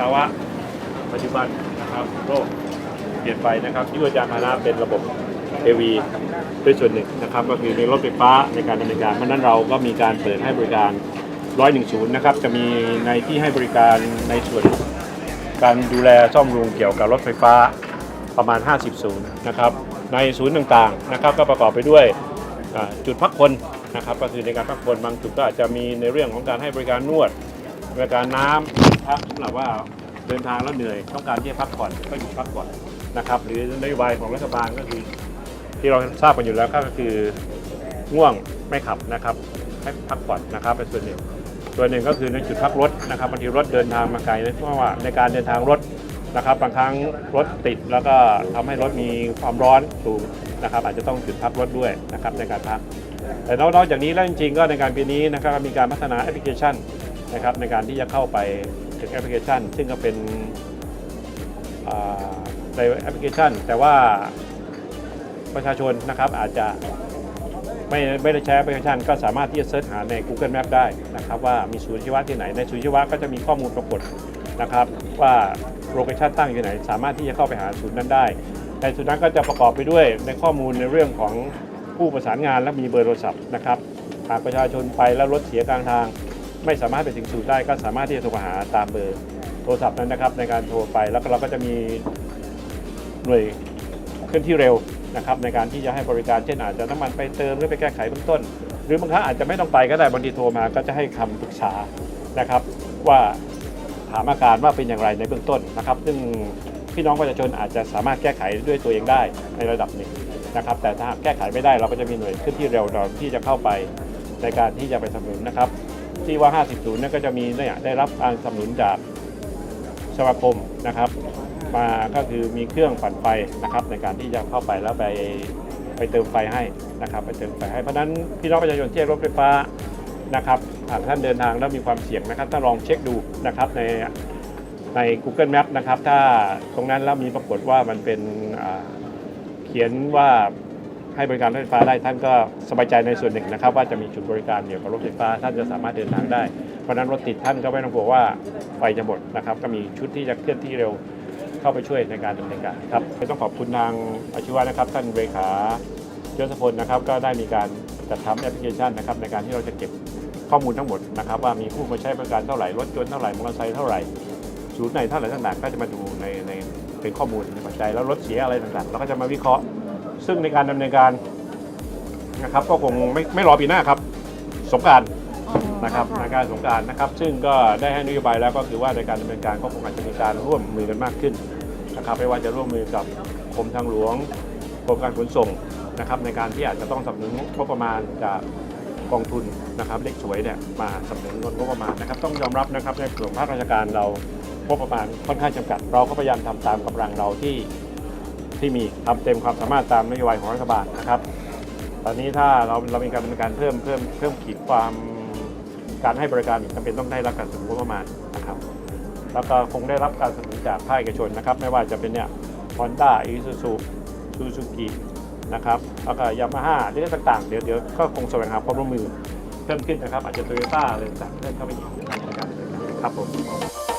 ภาวะปัจจุบันนะครับโลกเปลี่ยนไปนะครับยุยานพาหนะเป็นระบบ AV ด้วยส่วนหนึ่งนะครับก็คือในรถไฟฟ้าในการดำเนินการเพราะนั้นเราก็มีการเปิดให้บริการ110นะครับจะมีในที่ให้บริการในส่วน การดูแลซ่อมบำรุงเกี่ยวกับรถไฟฟ้าประมาณ 50 ศูนย์นะครับในศูนย์ต่างๆนะครับก็ประกอบไปด้วยจุดพักคนนะครับก็คือในการพักคนบางจุดก็อาจจะมีในเรื่องของการให้บริการนวด บริการน้ำพักสำหรับว่าเดินทางแล้วเหนื่อยต้องการที่จะพักผ่อนก็หยุดพักผ่อนนะครับ หรือนโยบายของรัฐบาลก็คือ ที่เราทราบกันอยู่แล้วก็คือง่วงไม่ขับนะครับให้พักผ่อนนะครับเป็นส่วนหนึ่งส่วนหนึ่งก็คือในจุดพักรถนะครับบางทีรถเดินทางมาไกลเพราะว่าในการเดินทางรถนะครับบางครั้งรถติดแล้วก็ทำให้รถมีความร้อนสูงนะครับอาจจะต้องจุดพักรถด้วยนะครับในการพักแต่นอกจากนี้แล้วจริงๆก็ในการปีนี้นะครับมีการพัฒนาแอปพลิเคชัน นะครับในการที่จะเข้าไปถึงแอปพลิเคชัน ซึ่งก็เป็นในแอปพลิเคชัน แต่ว่าประชาชนนะครับอาจจะไม่ไม่ได้ใช้แอปพลิเคชัน ก็สามารถที่จะเสิร์ชหาใน Google Map ได้นะครับว่ามีศูนย์ชีวะที่ไหนในศูนย์ชีวะก็จะมีข้อมูลปรากฏนะครับว่าโลเคชันตั้งอยู่ไหน สามารถที่จะเข้าไปหาศูนย์นั้นได้ในศูนย์นั้นก็จะประกอบไปด้วยในข้อมูลในเรื่องของผู้ประสานงานและมีเบอร์โทรศัพท์นะครับหากประชาชนไปแล้วรถเสียกลางทาง ไม่สามารถไปถึงศูนย์ได้ก็สามารถที่จะโทรหาตามเบอร์โทรศัพท์นั้นนะครับในการโทรไปแล้วก็เราก็จะมีหน่วยเคลื่อนที่เร็วนะครับในการที่จะให้บริการเช่นอาจจะน้ำมันไปเติมหรือไปแก้ไขเบื้องต้น หรือบางครั้งอาจจะไม่ต้องไปก็ได้บางทีโทรมาก็จะให้คำปรึกษานะครับว่าถามอาการว่าเป็นอย่างไรในเบื้องต้นนะครับ ซึ่งพี่น้องประชาชนอาจจะสามารถแก้ไขด้วยตัวเองได้ในระดับหนึ่งนะครับ แต่ถ้าแก้ไขไม่ได้เราก็จะมีหน่วยเคลื่อนที่เร็วเราที่จะเข้าไปในการที่จะไปสนับสนุนนะครับ ที่ว่า 50ศูนย์นั่นก็จะมีเนี่ยได้รับการสนับสนุนจากสมาคมนะครับ มาก็คือมีเครื่องปั่นไฟนะครับ ในการที่จะเข้าไปแล้วไปไปเติมไฟให้นะครับไปเติมไฟให้เพราะนั้นพี่น้องประชาชนที่รถไฟฟ้านะครับหากท่านเดินทางแล้วมีความเสี่ยงนะครับถ้าลองเช็คดูนะครับในใน Google Map นะครับ ถ้าตรงนั้นแล้วมีปรากฏว่ามันเป็นเขียนว่า ให้บริการรถไฟฟ้าได้ท่านก็สบายใจในส่วนหนึ่งนะครับ ว่าจะมีจุดบริการเกี่ยวกับรถไฟฟ้า ท่านจะสามารถเดินทางได้ เพราะนั้นรถติดท่านก็ไม่ต้องกลัวว่าไฟจะหมดนะครับ ก็มีชุดที่จะเคลื่อนที่เร็วเข้าไปช่วยในการดำเนินการครับต้องขอบคุณทางอาชีวะนะครับ ท่านเรขาเจษพลนะครับก็ได้มีการจัดทำแอปพลิเคชันนะครับในการที่เราจะเก็บข้อมูลทั้งหมดนะครับว่ามีผู้มาใช้บริการเท่าไหร่รถยนต์เท่าไหร่มอเตอร์ไซค์เท่าไหร่ศูนย์ไหนเท่าไหร่ต่างๆก็จะมาดูในในเป็นข้อมูลในปัจจัยแล้วรถเสียอะไรต่างๆเราก็จะมาวิเคราะห์ ซึ่งในการดำเนินการนะครับ ก็คงไม่ไม่รอปีหน้าครับ สงกรารนะครับในการสงกรารนะครับ ซึ่งก็ได้ให้นโยบายแล้วก็คือว่าในการดำเนินการก็คงอาจจะมีการร่วมมือกันมากขึ้นนะครับไม่ว่าจะร่วมมือกับกรมทางหลวงกรมการขนส่งนะครับ ในการที่อาจจะต้องสนับสนุนงบประมาณจากกองทุนนะครับเลขสวยเนี่ยมาสนับสนุนงบประมาณนะครับ ต้องยอมรับนะครับในส่วนภาคราชการเรางบประมาณค่อนข้างจำกัด เราก็พยายามทำตามกำลังเราที่ ที่มีทำเต็มความสามารถตามนโยบายของรัฐบาลนะครับ ตอนนี้ถ้าเราเรามีการดำเนินการเพิ่มเพิ่มเพิ่มขีดความการให้บริการจำเป็นต้องได้รับการสนับสนุนประมาณนะครับ แล้วก็คงได้รับการสนับสนุนจากภาคเอกชนนะครับ ไม่ว่าจะเป็นเนี่ยฮอนด้าอีซูซูซูซูกินะครับแล้วก็ยามาฮ่าเรื่องต่างๆ เดี๋ยวเดี๋ยวก็คงแสวงหาความร่วมมือเพิ่มขึ้นนะครับ อาจจะโตโยต้าอะไรต่างๆเพิ่มเข้าไปอีกในการดำเนินการครับผม